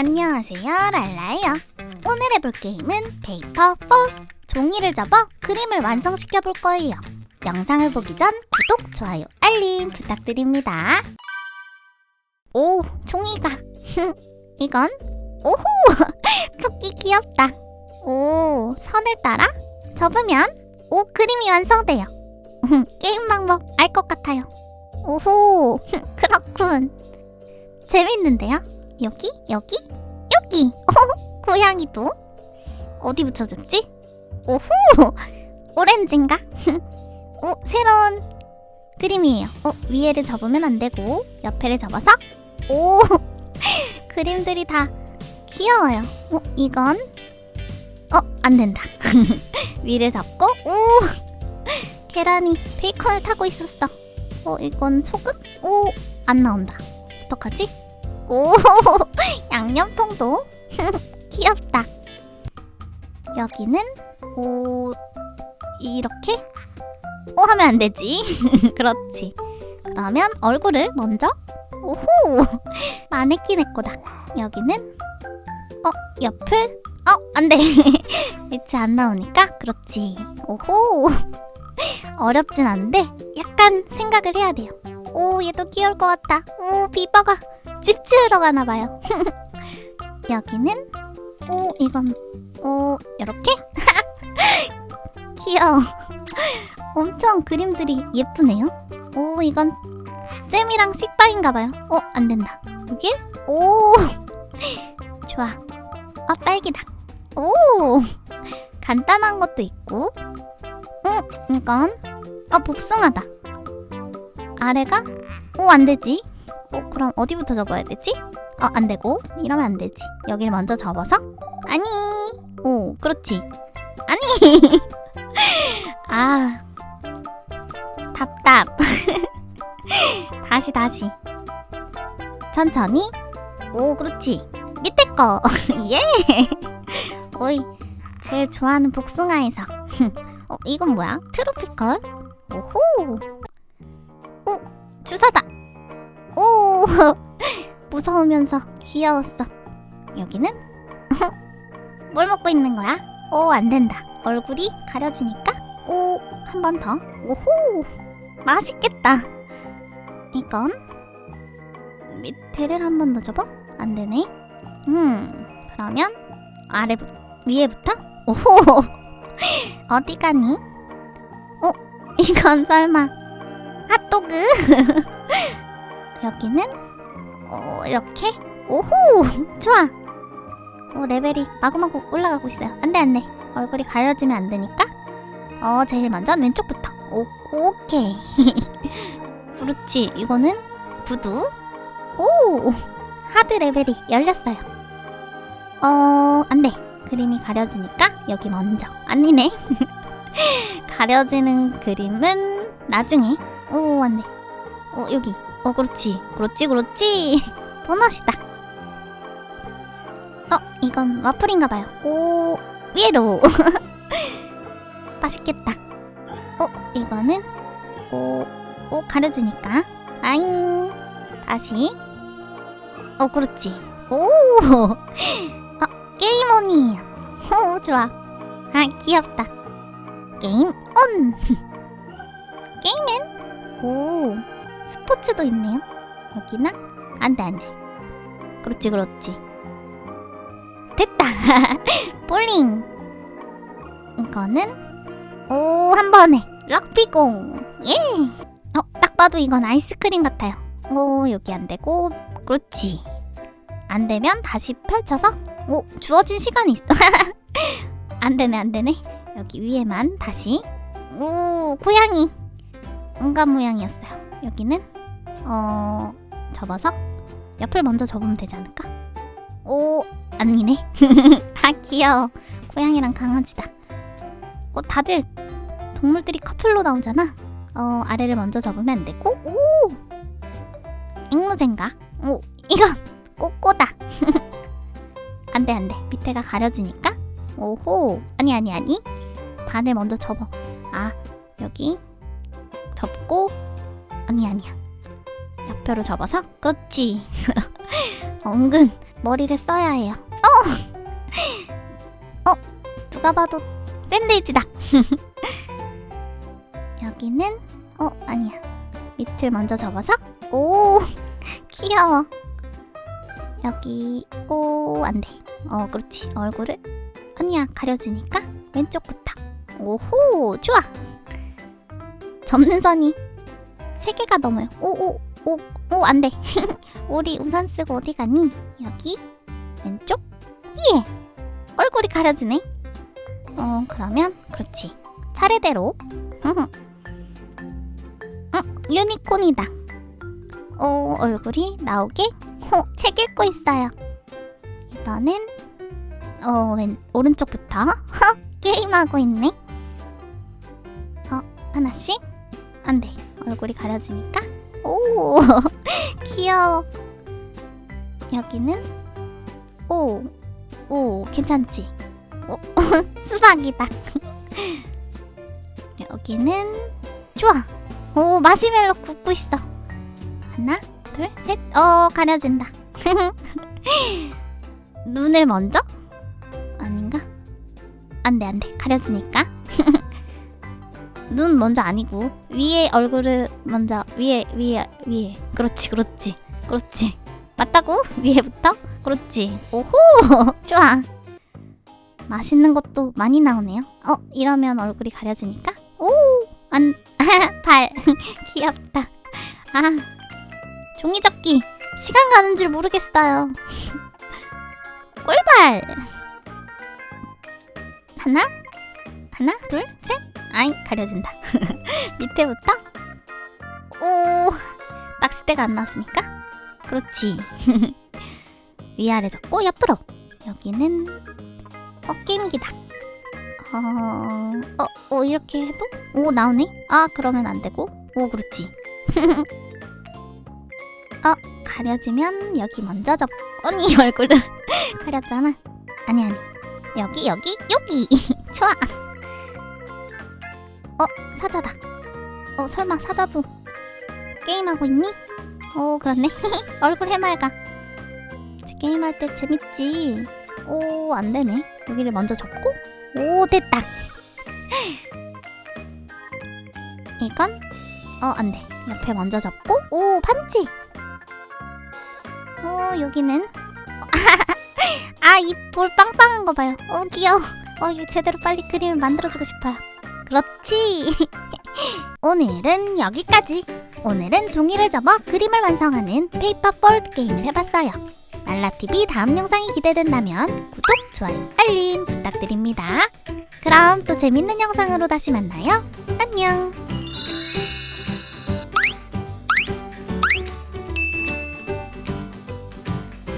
안녕하세요, 랄라예요. 오늘 해볼 게임은 페이퍼 4. 종이를 접어 그림을 완성시켜 볼 거예요. 영상을 보기 전 구독, 좋아요, 알림 부탁드립니다. 오, 종이가. 이건 오호, 토끼 귀엽다. 오, 선을 따라 접으면 오 그림이 완성돼요. 게임 방법 알 것 같아요. 오호, 그렇군. 재밌는데요? 여기, 여기, 여기. 어, 고양이도 어디 붙여줬지? 오호, 오렌지인가? 오, 새로운 그림이에요. 어, 위에를 접으면 안 되고 옆에를 접어서 오, 그림들이 다 귀여워요. 어, 이건 어, 안 된다. 위를 잡고 오, 계란이 베이컨을 타고 있었어. 어, 이건 소금? 오, 안 나온다. 어떡하지? 오, 양념통도 귀엽다. 여기는 오 이렇게 오 하면 안 되지. 그렇지. 그러면 얼굴을 먼저 오호 마네킹 했고다. 여기는 어 옆을 어 안돼 빛이 안 나오니까 그렇지. 오호 어렵진 않은데 약간 생각을 해야 돼요. 오 얘도 귀여울 것 같다. 오 비버가 집 지으러 가나 봐요. 여기는 오 이건 오 이렇게 귀여워. 엄청 그림들이 예쁘네요. 오 이건 잼이랑 식빵인가 봐요. 어 안 된다. 여길 오 좋아. 아 딸기다. 오 간단한 것도 있고. 응 이건 아 복숭아다. 아래가 오 안 되지. 어, 그럼 어디부터 접어야 되지? 어, 안 되고. 이러면 안 되지. 여기를 먼저 접어서. 아니. 오, 그렇지. 아니. 아. 답답. 다시, 다시. 천천히. 오, 그렇지. 밑에 거. 예. 오이. 제일 좋아하는 복숭아에서. 어, 이건 뭐야? 트로피컬? 오호. 무서우면서 귀여웠어. 여기는? 뭘 먹고 있는 거야? 오 안 된다. 얼굴이 가려지니까? 오 한 번 더. 오호 맛있겠다. 이건 밑에를 한 번더 접어? 안되네. 음 그러면 아래부 위에부터? 오호 어디 가니? 어 이건 설마 핫도그? 여기는 어 이렇게? 오호! 좋아! 어, 레벨이 마구마구 올라가고 있어요. 안 돼 안 돼. 얼굴이 가려지면 안 되니까. 어 제일 먼저 왼쪽부터. 오 오케이. 그렇지. 이거는 구두. 오! 하드 레벨이 열렸어요. 어 안 돼. 그림이 가려지니까 여기 먼저. 아니네. 가려지는 그림은 나중에. 오 안 돼. 어 여기 어 그렇지. 그렇지 그렇지. 도넛이다. 어 이건 와플인가봐요. 오 위로 맛있겠다. 어 이거는? 오, 오 가려지니까. 아잉. 다시. 어 그렇지. 오! 어, 게임 온이에요 오 좋아. 아 귀엽다. 게임 온. 게임엔? 오 스포츠도 있네요. 여기나? 안 돼, 안 돼. 그렇지, 그렇지. 됐다! 볼링! 이거는, 오, 한 번에. 럭비공! 예! 어, 딱 봐도 이건 아이스크림 같아요. 오, 여기 안 되고, 그렇지. 안 되면 다시 펼쳐서, 오, 주어진 시간이 있어. 안 되네, 안 되네. 여기 위에만 다시. 오, 고양이. 응가 모양이었어요. 여기는 어 접어서 옆을 먼저 접으면 되지 않을까? 오 아니네. 아 귀여워. 고양이랑 강아지다. 어 다들 동물들이 커플로 나오잖아. 어 아래를 먼저 접으면 안 되고 오 앵무새인가? 오 이건 꼬꼬다. 안돼 안돼 밑에가 가려지니까 오호 아니 아니 아니 반을 먼저 접어. 아 여기 아니 아니야 옆으로 접어서 그렇지 어, 은근 머리를 써야 해요. 어! 어! 누가 봐도 샌드위치다. 여기는 어 아니야. 밑을 먼저 접어서 오 귀여워. 여기 오 안돼. 어 그렇지 얼굴을 아니야 가려지니까 왼쪽부터. 오호 좋아. 접는 선이 세 개가 넘어요. 오오 오 오 안 돼. 우리 우산 쓰고 어디 가니? 여기 왼쪽 예 얼굴이 가려지네. 어 그러면 그렇지 차례대로. 응, 유니콘이다. 어, 얼굴이 나오게 호, 책 읽고 있어요. 이번엔 어, 왼 오른쪽부터 허, 게임하고 있네. 어, 하나씩 안 돼. 얼굴이 가려지니까. 오, 귀여워. 여기는 오, 오, 괜찮지? 오, 수박이다. 여기는 좋아. 오 마시멜로 굽고 있어. 하나, 둘, 셋. 어 가려진다. 눈을 먼저? 아닌가? 안돼 안돼 가려지니까. 눈 먼저 아니고 위에 얼굴을 먼저 위에 위에 위에. 그렇지 그렇지 그렇지. 맞다고? 위에부터? 그렇지. 오호! 좋아. 맛있는 것도 많이 나오네요. 어 이러면 얼굴이 가려지니까? 오안 발. 귀엽다. 아 종이접기. 시간 가는 줄 모르겠어요. 꿀발 하나? 하나? 둘? 셋. 아이 가려진다. 밑에부터 오 낚싯대가 안 나왔으니까 그렇지. 위아래 접고 옆으로 여기는 어 게임기다. 어, 어, 어, 이렇게 해도? 오, 나오네? 아, 그러면 안 되고. 오, 그렇지. 어, 가려지면 여기 먼저 접. 아니, 얼굴을 가렸잖아. 아니, 아니. 여기, 여기, 여기. 좋아. 어, 사자다. 어, 설마 사자도 게임하고 있니? 오, 그렇네. 얼굴 해맑아. 게임할 때 재밌지. 오, 안 되네. 여기를 먼저 접고. 오 됐다 이건 어 안 돼 옆에 먼저 접고 오 반지 오 여기는 아 이 볼 빵빵한 거 봐요 어 귀여워 어 이거 제대로 빨리 그림을 만들어주고 싶어요 그렇지 오늘은 여기까지 오늘은 종이를 접어 그림을 완성하는 페이퍼 볼드 게임을 해봤어요 말라TV 다음 영상이 기대된다면 구독, 좋아요, 알림 부탁드립니다. 그럼 또 재밌는 영상으로 다시 만나요. 안녕!